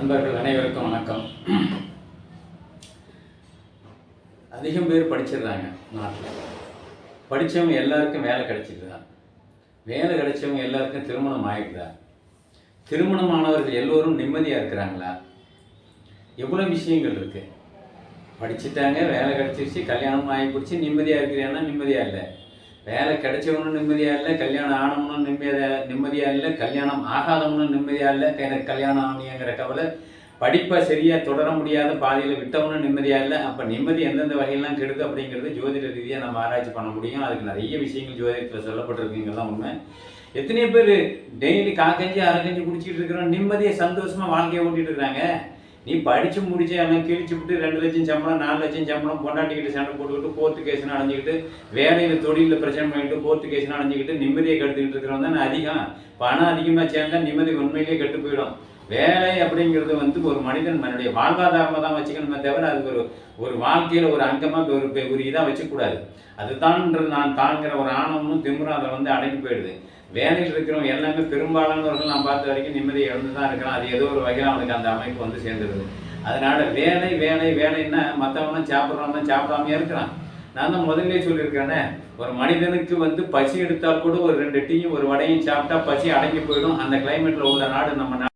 நண்பர்கள் அனைவருக்கும் வணக்கம். அதிகம் பேர் படிச்சிடுறாங்க நாட்டில். படித்தவங்க எல்லாருக்கும் வேலை கிடைச்சிடுதா வேலை கிடைச்சவங்க எல்லாருக்கும் திருமணம் ஆகிடுதா திருமணமானவர்கள் எல்லோரும் நிம்மதியாக இருக்கிறாங்களா? எவ்வளோ விஷயங்கள் இருக்குது படிச்சுட்டாங்க வேலை கிடச்சிருச்சு கல்யாணம் ஆகி பிடிச்சி நிம்மதியாக இருக்கிறேன்னா நிம்மதியாக இல்லை. வேலை கிடைச்சவனும் நிம்மதியாக இல்லை கல்யாணம் ஆனவனும் நிம்மதியாக நிம்மதியாக இல்லை கல்யாணம் ஆகாதவனும் நிம்மதியாக இல்லை எனக்கு கல்யாணம் ஆகலையங்கிற கவலை. படிப்பை சரியாக தொடர முடியாத பாதையில் விட்டவனும் நிம்மதியாக இல்லை. அப்போ நிம்மதி எந்தெந்த வகையெல்லாம் கெடுது அப்படிங்கிறது ஜோதிட ரீதியாக நம்ம ஆராய்ச்சி பண்ண முடியும். அதுக்கு நிறைய விஷயங்கள் ஜோதிடத்தில் சொல்லப்பட்டிருக்குங்கிறதான் உண்மை. எத்தனையோ பேர் டெய்லி காக்கஞ்சி அரைக்கஞ்சி குடிச்சிட்டு இருக்கிறோம். நிம்மதியை சந்தோஷமாக வாழ்க்கையை ஓட்டிகிட்டு இருக்கிறாங்க. நீ படித்து முடிச்சு எல்லாம் கிழிச்சு விட்டு ரெண்டு லட்சம் சம்பளம் நாலு லட்சம் சம்பளம் பொண்டாட்டிக்கிட்ட சண்டை போட்டுக்கிட்டு கோர்ட்டு கேஸ்னு அடைஞ்சிக்கிட்டு வேலையில் தொழிலில் பிரச்சனை பண்ணிட்டு கோர்ட்டு கேஸ்னு அடைஞ்சிக்கிட்டு நிம்மதியை கெடுத்துக்கிட்டு இருக்கிறவங்க தான் அதிகம். பணம் அதிகமாக சேர்ந்தால் நிம்மதி உண்மையிலேயே கெட்டு போயிடும். வேலை அப்படிங்கிறது வந்து ஒரு மனிதன் தன்னுடைய வாழ்வாதாரமாக தான் வச்சுக்கணுமே தவிர அது ஒரு ஒரு வாழ்க்கையில் ஒரு அங்கமாக ஒரு ஒரு இதாக வச்சுக்கூடாது. அதுதான்ன்ற நான் தாங்கிற ஒரு ஆணவமும் திமிரும் அதில் வந்து அடங்கி போயிடுது. வேலையில் இருக்கிறவங்க எல்லாமே பெரும்பாலானவர்கள் நான் பார்த்த வரைக்கும் நிம்மதியை இழந்து தான் இருக்கிறான் அது ஏதோ ஒரு வகையில் அவனுக்கு அந்த அமைப்பு வந்து சேர்ந்துருது. அதனால் வேலை வேலை வேலைன்னா மற்றவனும் சாப்பிட்றவன் சாப்பிடாம இருக்கிறான் நான் தான் முதல்ல சொல்லியிருக்கேனே ஒரு மனிதனுக்கு வந்து பசி எடுத்தால் கூட ஒரு ரெண்டு டீயும் ஒரு வடையும் சாப்பிட்டா பசி அடங்கி போயிடும். அந்த கிளைமேட்டில் உள்ள நாடு நம்ம நாடு